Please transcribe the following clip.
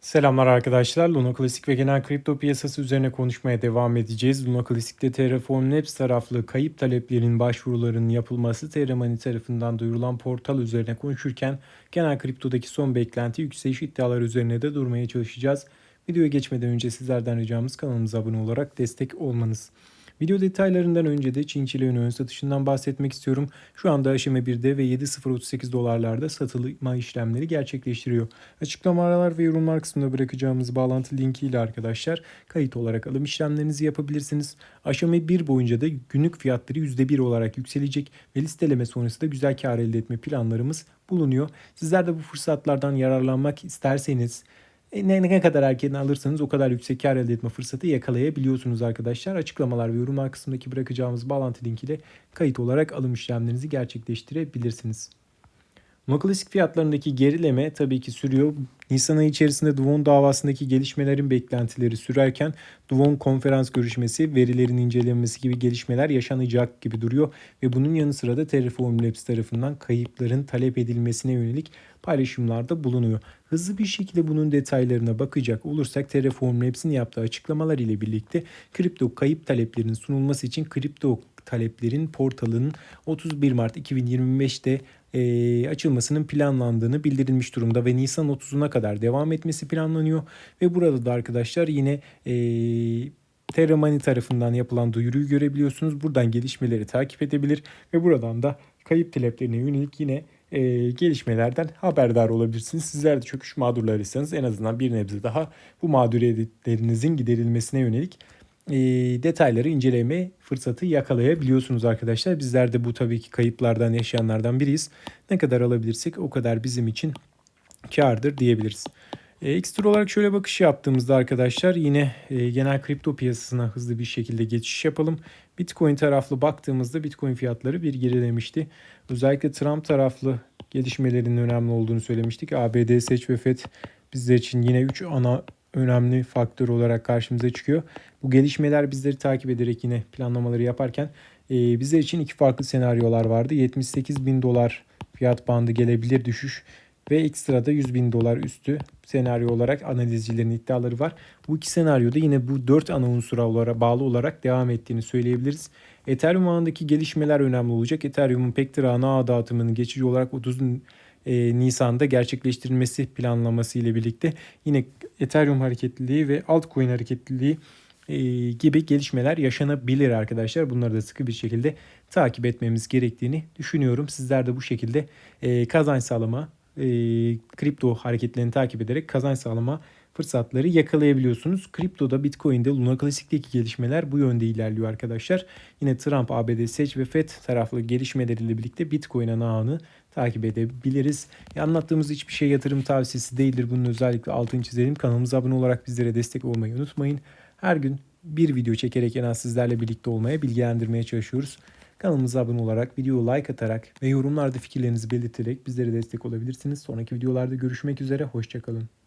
Selamlar arkadaşlar. Luna Klasik ve genel kripto piyasası üzerine konuşmaya devam edeceğiz. Luna Klasik'te Terraform Labs taraflı kayıp taleplerinin başvurularının yapılması Terra tarafından duyurulan portal üzerine konuşurken genel kriptodaki son beklenti yükseliş iddiaları üzerine de durmaya çalışacağız. Videoya geçmeden önce sizlerden ricamız kanalımıza abone olarak destek olmanız. Video detaylarından önce de Çin Çileğin ön satışından bahsetmek istiyorum. Şu anda aşama 1'de ve 7.038 dolarlarda satılma işlemleri gerçekleştiriyor. Açıklamalar ve yorumlar kısmında bırakacağımız bağlantı linki ile arkadaşlar kayıt olarak alım işlemlerinizi yapabilirsiniz. Aşama 1 boyunca da günlük fiyatları %1 olarak yükselecek ve listeleme sonrası da güzel kar elde etme planlarımız bulunuyor. Sizler de bu fırsatlardan yararlanmak isterseniz ne, ne kadar erken alırsanız o kadar yüksek kar elde etme fırsatı yakalayabiliyorsunuz arkadaşlar. Açıklamalar ve yorumlar kısmındaki bırakacağımız bağlantı linkiyle kayıt olarak alım işlemlerinizi gerçekleştirebilirsiniz. Noklasik fiyatlarındaki gerileme tabii ki sürüyor. Nisan ayı içerisinde Duvon davasındaki gelişmelerin beklentileri sürerken Duvon konferans görüşmesi, verilerin incelenmesi gibi gelişmeler yaşanacak gibi duruyor. Ve bunun yanı sıra da Terraform Labs tarafından kayıpların talep edilmesine yönelik paylaşımlarda bulunuyor. Hızlı bir şekilde bunun detaylarına bakacak olursak Terraform Labs'in yaptığı açıklamalar ile birlikte kripto kayıp taleplerinin sunulması için kripto taleplerin portalının 31 Mart 2025'te e, açılmasının planlandığını bildirilmiş durumda ve Nisan 30'una kadar devam etmesi planlanıyor. Ve burada da arkadaşlar yine e, Terra tarafından yapılan duyuruyu görebiliyorsunuz. Buradan gelişmeleri takip edebilir ve buradan da kayıp taleplerine yönelik yine e, gelişmelerden haberdar olabilirsiniz. Sizler de çöküş mağdurlarıysanız en azından bir nebze daha bu mağduriyetlerinizin giderilmesine yönelik e, detayları inceleme fırsatı yakalayabiliyorsunuz arkadaşlar. Bizler de bu tabii ki kayıplardan yaşayanlardan biriyiz. Ne kadar alabilirsek o kadar bizim için kardır diyebiliriz. E, ekstra olarak şöyle bakış yaptığımızda arkadaşlar yine e, genel kripto piyasasına hızlı bir şekilde geçiş yapalım. Bitcoin taraflı baktığımızda Bitcoin fiyatları bir gerilemişti. Özellikle Trump taraflı gelişmelerin önemli olduğunu söylemiştik. ABD seç ve FED bizler için yine 3 ana önemli faktör olarak karşımıza çıkıyor. Bu gelişmeler bizleri takip ederek yine planlamaları yaparken e, bizler için iki farklı senaryolar vardı. 78 bin dolar fiyat bandı gelebilir düşüş ve ekstrada 100 bin dolar üstü senaryo olarak analizcilerin iddiaları var. Bu iki senaryoda yine bu 4 ana unsura olarak bağlı olarak devam ettiğini söyleyebiliriz. Ethereum ağındaki gelişmeler önemli olacak. Ethereum'un Pectra ana ağ dağıtımının geçici olarak 30 e, Nisan'da gerçekleştirilmesi planlaması ile birlikte yine Ethereum hareketliliği ve altcoin hareketliliği e, gibi gelişmeler yaşanabilir arkadaşlar. Bunları da sıkı bir şekilde takip etmemiz gerektiğini düşünüyorum. Sizler de bu şekilde e, kazanç sağlama, e, kripto hareketlerini takip ederek kazanç sağlama fırsatları yakalayabiliyorsunuz. Kriptoda, Bitcoin'de, Luna Classic'teki gelişmeler bu yönde ilerliyor arkadaşlar. Yine Trump, ABD seç ve FED taraflı gelişmeleriyle birlikte Bitcoin ağını takip edebiliriz. E, anlattığımız hiçbir şey yatırım tavsiyesi değildir. Bunun özellikle altını çizelim. Kanalımıza abone olarak bizlere destek olmayı unutmayın. Her gün bir video çekerek en az sizlerle birlikte olmaya, bilgilendirmeye çalışıyoruz. Kanalımıza abone olarak, videoyu like atarak ve yorumlarda fikirlerinizi belirterek bizlere destek olabilirsiniz. Sonraki videolarda görüşmek üzere, hoşçakalın.